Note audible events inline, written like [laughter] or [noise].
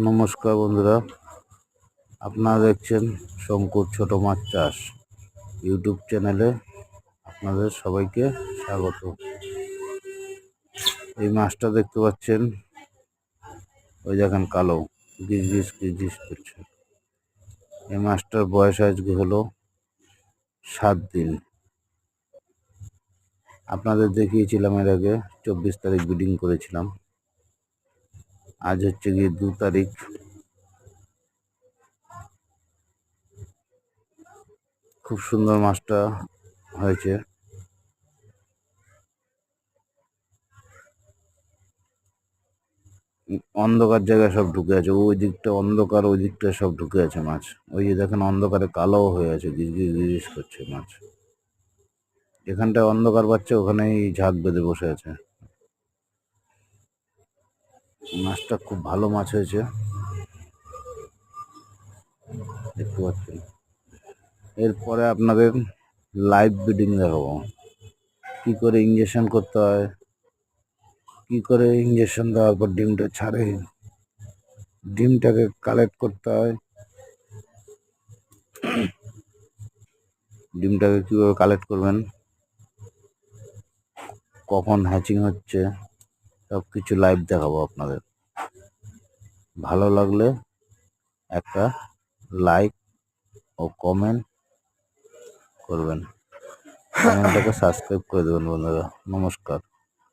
নমস্কার বন্ধুরা, আপনারা দেখছেন শঙ্কুর ছোট মাছ চাষ ইউটিউব চ্যানেলে আপনাদের সবাইকে স্বাগত। এই মাছটা দেখতে পাচ্ছেন, ওই দেখেন কালো, গিজ গিজ গিজ গিজ করছে। এই মাছটার বয়স আজকে হলো? সাত দিন। আপনাদের দেখিয়েছিলাম এর আগে, চব্বিশ তারিখ বিডিং করেছিলাম। আজ হচ্ছে গিয়ে দু তারিখ। খুব সুন্দর মাছটা হয়েছে। অন্ধকার জায়গায় সব ঢুকে আছে, ওই দিকটা অন্ধকার, ওই দিকটা সব ঢুকে আছে মাছ। ওই যে দেখেন অন্ধকারে কালোও হয়ে আছে গিজ গিজ করছে মাছ। এখানটায় অন্ধকার পাচ্ছে, ওখানেই ঝাঁক বেঁধে বসে আছে। মাছটা খুব ভালো মাছ হয়েছে। দেখতে পাচ্ছেন। এরপরে আপনাদের লাইভ বিডিং দেখাবো। কি করে ইঞ্জেকশন করতে হয়? কি করে ইঞ্জেকশন দেওয়ার পর ডিমটা ছাড়ে? ডিমটাকে কালেক্ট করতে হয়। ডিমটাকে কীভাবে কালেক্ট করবেন? কখন হ্যাচিং হচ্ছে? সব কিছু লাইভ দেখাবো আপনাদের। ভালো লাগলে একটা লাইক ও কমেন্ট করবেন। [laughs] চ্যানেলটাকে সাবস্ক্রাইব করে দেবেন বন্ধুরা। নমস্কার।